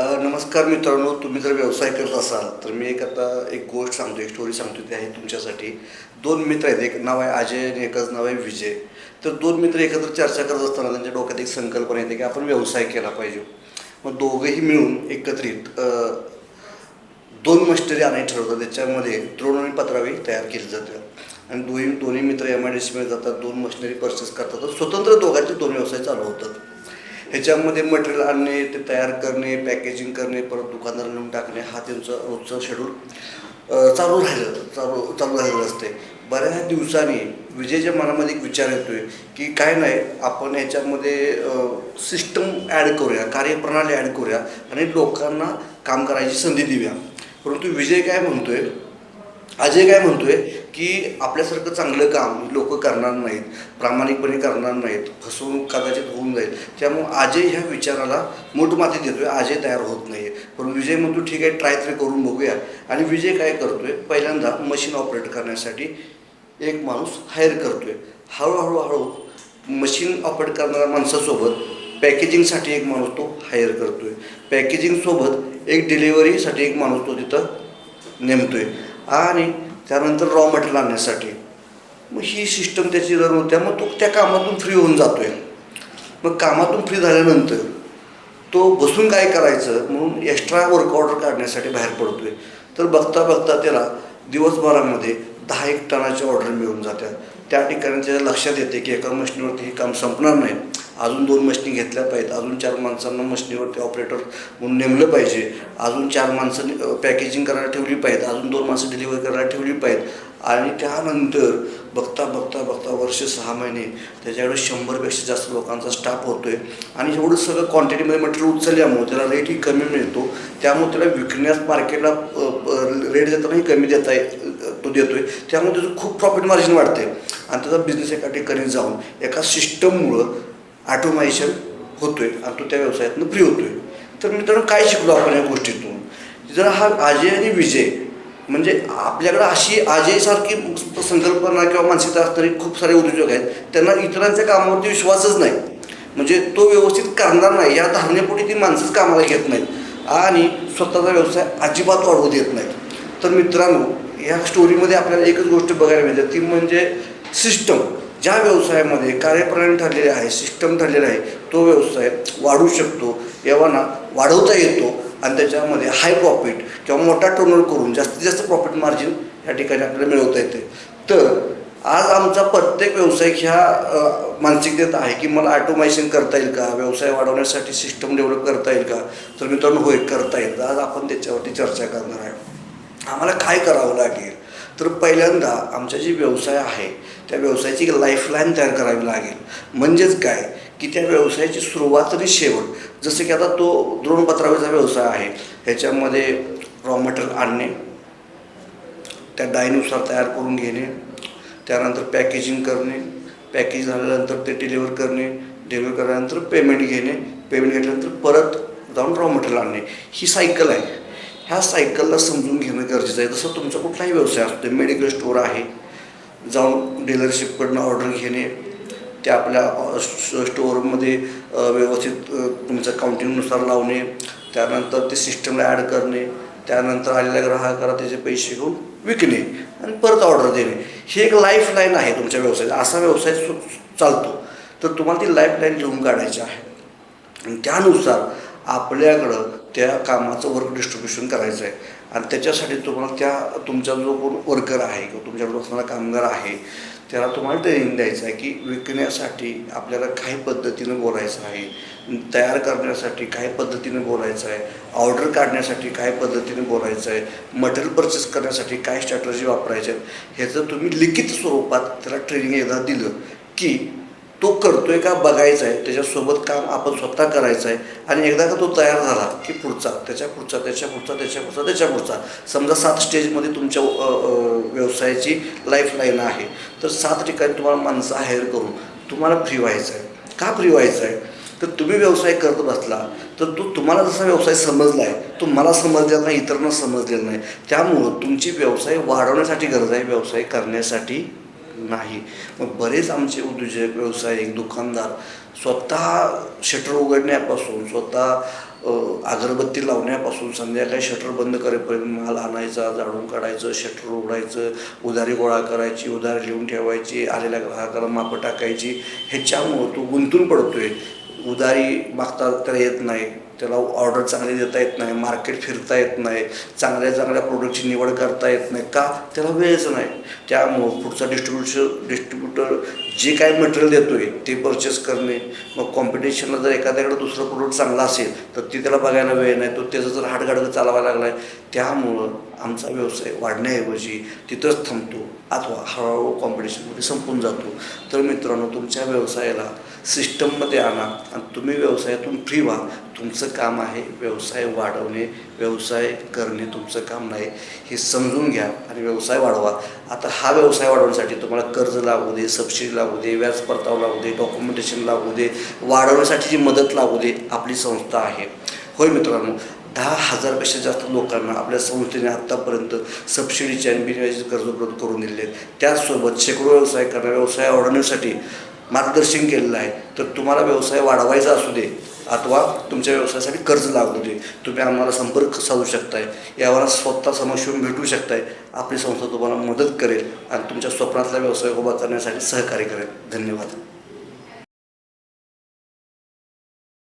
नमस्कार मित्रांनो तुम्ही जर व्यवसाय करत असाल तर मी एक आता एक गोष्ट सांगतो एक स्टोरी सांगतो ती आहे तुमच्यासाठी. दोन मित्र आहेत एक नाव आहे अजय आणि एकच नाव आहे विजय. तर दोन मित्र एकत्र चर्चा करत असताना त्यांच्या डोक्यात एक संकल्पना येते की आपण व्यवसाय केला पाहिजे. मग दोघंही मिळून एकत्रित दोन मशिनरी आणायची ठरवतात त्याच्यामध्ये द्रोण आणि पत्रावी तयार केली जाते आणि दोन्ही दोन्ही मित्र एम आय डी सीमध्ये जातात दोन मशिनरी परचेस करतात. तर स्वतंत्र दोघांचे दोन व्यवसाय चालू होतात. ह्याच्यामध्ये मटेरियल आणणे ते तयार करणे पॅकेजिंग करणे परत दुकानदार नेऊन टाकणे हा त्यांचा रोजचा शेड्यूल चालू राहिलं चालू चालू राहिलेलं असते. बऱ्याच दिवसांनी विजयच्या मनामध्ये एक विचार येतो आहे की काय नाही आपण ह्याच्यामध्ये सिस्टम ॲड करूया कार्यप्रणाली ॲड करूया आणि लोकांना काम करायची संधी देऊया. परंतु विजय काय म्हणतोय अजय काय म्हणतोय की आपल्यासारखं चांगलं काम लोक करणार नाहीत प्रामाणिकपणे करणार नाहीत फसवणूक कदाचित होऊन जाईल. त्यामुळं अजय ह्या विचाराला मोठमाती देतोय. अजय तयार होत नाही आहे पण विजय म्हणतो ठीक आहे ट्राय तरी करून बघूया. आणि विजय काय करतोय? पहिल्यांदा मशीन ऑपरेट करण्यासाठी एक माणूस हायर करतोय. हळूहळू हळू मशीन ऑपरेट करणाऱ्या माणसासोबत पॅकेजिंगसाठी एक माणूस तो हायर करतोय. पॅकेजिंगसोबत एक डिलिव्हरीसाठी एक माणूस तो तिथं नेमतोय. आणि त्यानंतर रॉ मटेरियल आणण्यासाठी. मग ही सिस्टम त्याची रन होत्या मग तो त्या कामातून फ्री होऊन जातो आहे मग कामातून फ्री झाल्यानंतर तो बसून काय करायचं? म्हणून एक्स्ट्रा वर्क ऑर्डर काढण्यासाठी बाहेर पडतो आहे तर बघता बघता त्याला दिवसभरामध्ये दहा एक टनाची ऑर्डर मिळून जात्या त्या ठिकाणी त्याच्या लक्षात येते की एका मशीनवरती हे काम संपणार नाही. अजून दोन मशनी घेतल्या पाहिजेत. अजून चार माणसांना मशनीवरती ऑपरेटर म्हणून नेमलं पाहिजे. अजून चार माणसं पॅकेजिंग करायला ठेवली पाहिजेत. अजून दोन माणसं डिलिव्हरी करायला ठेवली पाहिजेत. आणि त्यानंतर बघता बघता बघता वर्ष सहा महिने त्याच्याकडे शंभरपेक्षा जास्त लोकांचा स्टाफ होतो आहे आणि एवढं सगळं क्वांटिटीमध्ये मटेरियल उचलल्यामुळे त्याला रेटही कमी मिळतो. त्यामुळे त्याला विकण्यास मार्केटला रेट देतानाही कमी देता तो तो आहे त्यामुळे त्याचं खूप प्रॉफिट मार्जिन वाढते आणि त्याचा बिझनेस एका ठिकाणी जाऊन एका सिस्टममुळं ऑटोमायझेशन आहे आणि तो त्या व्यवसायातनं फ्री होतो आहे तर मित्रांनो काय शिकलो आपण या गोष्टीतून? जर हा अजय आणि विजय म्हणजे आपल्याकडं अशी अजयसारखी संकल्पना किंवा मानसिकता असणारे खूप सारे उद्योजक आहेत त्यांना इतरांच्या कामावरती विश्वासच नाही. म्हणजे तो व्यवस्थित करणार नाही या धारणेपोटी ती माणसंच कामाला घेत नाहीत आणि स्वतःचा व्यवसाय अजिबात वाढवू देत नाहीत. तर मित्रांनो या स्टोरीमध्ये आपल्याला एकच गोष्ट बघायला मिळते ती म्हणजे सिस्टम ज्या व्यवसायामध्ये कार्यप्रणाली ठरलेली आहे सिस्टम ठरलेला आहे तो व्यवसाय वाढू शकतो एव्हाना वाढवता येतो आणि त्याच्यामध्ये हाय प्रॉफिट किंवा मोठा टर्नओव्हर करून जास्तीत जास्त प्रॉफिट मार्जिन या ठिकाणी आपल्याला मिळवता येते. तर आज आमचा प्रत्येक व्यावसायिक ह्या मानसिकतेत आहे की मला ऑटोमायझेशन करता येईल का? व्यवसाय वाढवण्यासाठी सिस्टम डेव्हलप करता येईल का? तर मित्रांनो होय करता येईल. आज आपण त्याच्यावरती चर्चा करणार आहे. आम्हाला काय करावं लागेल? तर पहिल्यांदा आमचा जे व्यवसाय आहे त्या व्यवसायाची लाईफलाईन तयार करावी लागेल. म्हणजेच काय? की त्या व्यवसायाची सुरुवात आणि शेवट जसं की आता तो द्रोणपत्रावरचा व्यवसाय आहे ह्याच्यामध्ये रॉ मटेरियल आणणे त्या डायनुसार तयार करून घेणे त्यानंतर पॅकेजिंग करणे पॅकेज झाल्यानंतर ते डिलिव्हर करणे डिलिव्हर केल्यानंतर पेमेंट घेणे पेमेंट घेतल्यानंतर परत जाऊन रॉ मटेरियल आणणे. ही सायकल आहे. ह्या सायकलला समजून घेणं गरजेचं आहे. जसं तुमचा कुठलाही व्यवसाय असतो मेडिकल स्टोअर आहे जाऊन डीलरशिपकडनं ऑर्डर घेणे ते आपल्या स्टोअरमध्ये व्यवस्थित तुमचं काउंटिंगनुसार लावणे त्यानंतर ते सिस्टमला ॲड करणे त्यानंतर आलेल्या ग्राहकाला त्याचे पैसे घेऊन विकणे आणि परत ऑर्डर देणे. ही एक लाईफ लाईन आहे तुमच्या व्यवसायाचा असा व्यवसाय सु चालतो. तर तुम्हाला ती लाईफ लाईन घेऊन काढायची आहे. आणि त्यानुसार आपल्याकडं त्या कामाचं वर्क डिस्ट्रीब्युशन करायचं आहे. आणि त्याच्यासाठी तुम्हाला त्या तुमचा जो कोण वर्कर आहे किंवा तुमच्याकडे असणारा कामगार आहे त्याला तुम्हाला ट्रेनिंग द्यायचं आहे की विकण्यासाठी आपल्याला काही पद्धतीनं बोलायचं आहे. तयार करण्यासाठी काही पद्धतीने बोलायचं आहे. ऑर्डर काढण्यासाठी काय पद्धतीने बोलायचं आहे. मटेरियल परचेस करण्यासाठी काय स्ट्रॅटर्जी वापरायच्या आहेत. ह्याचं तुम्ही लिखित स्वरूपात त्याला ट्रेनिंग एकदा दिलं की तो करतोय का बघायचा आहे त्याच्यासोबत काम आपण स्वतः करायचं आहे आणि एकदा का तो तयार झाला की पुढचा त्याच्या पुढचा त्याच्या पुढचा त्याच्या पुढचा त्याच्या पुढचा. समजा सात स्टेजमध्ये तुमच्या व्यवसायाची लाईफ लाईन आहे. तर सात ठिकाणी तुम्हाला माणसं हायर करून तुम्हाला फ्री व्हायचं आहे का फ्री व्हायचं आहे तर तुम्ही व्यवसाय करत बसला तर तो तुम्हाला जसा व्यवसाय समजला आहे तो मला समजलेला नाही इतरांना समजलेला नाही. त्यामुळं तुमची व्यवसाय वाढवण्यासाठी गरज आहे व्यवसाय करण्यासाठी नाही. मग बरेच आमचे उद्योजक व्यावसायिक दुकानदार स्वतः शटर उघडण्यापासून स्वतः अगरबत्ती लावण्यापासून संध्याकाळी शटर बंद करेपर्यंत माल आणायचा जाळून काढायचं शटर उघडायचं उधारी गोळा करायची उधारी लिहून ठेवायची आलेल्या ग्राहकाला मापं टाकायची. ह्याच्यामुळं तो गुंतून पडतोय. उधारी मागता तर येत नाही. त्याला ऑर्डर चांगली देता येत नाही मार्केट फिरता येत नाही चांगल्या चांगल्या प्रोडक्टची निवड करता येत नाही का? त्याला वेळच नाही. त्यामुळं पुढचा डिस्ट्रीब्युशन डिस्ट्रीब्युटर जे काय मटेरियल देतो आहे ते परचेस करणे. मग कॉम्पिटिशनला जर एखाद्याकडे दुसरं प्रोडक्ट चांगला असेल तर ती त्याला बघायला वेळ नाही. तो त्याचं जर हाडगाडगं चालवायला लागला आहे त्यामुळं आमचा व्यवसाय वाढण्याऐवजी तिथंच थांबतो अथवा हळूहळू कॉम्पिटिशनमध्ये संपून जातो. तर मित्रांनो तुमच्या व्यवसायाला सिस्टममध्ये आणा आणि तुम्ही व्यवसायातून फ्री व्हा. तुमचं काम आहे व्यवसाय वाढवणे व्यवसाय करणे तुमचं काम नाही. हे समजून घ्या आणि व्यवसाय वाढवा. आता हा व्यवसाय वाढवण्यासाठी तुम्हाला कर्ज लागू दे सबसिडी लागू दे व्याज परतावा लागू दे डॉक्युमेंटेशन लागू दे वाढवण्यासाठी जी मदत लागू दे आपली संस्था आहे. होय मित्रांनो दहा हजारपेक्षा जास्त लोकांना आपल्या संस्थेने आत्तापर्यंत सबसिडीचे आणि बिनव्याजी कर्ज उपलब्ध करून दिले आहेत. त्याचसोबत शेकडो व्यवसाय करणाऱ्या व्यवसाय वाढवण्यासाठी मार्गदर्शन केलेलं आहे. तर तुम्हाला व्यवसाय वाढवायचा असू दे अथवा तुमच्या व्यवसायासाठी कर्ज लागू दे. तुम्ही आम्हाला संपर्क साधू शकताय. यावर स्वतः समक्ष भेटू शकताय. आपली संस्था तुम्हाला मदत करेल आणि तुमच्या स्वप्नातला व्यवसाय उभा करण्यासाठी सहकार्य करेल. धन्यवाद.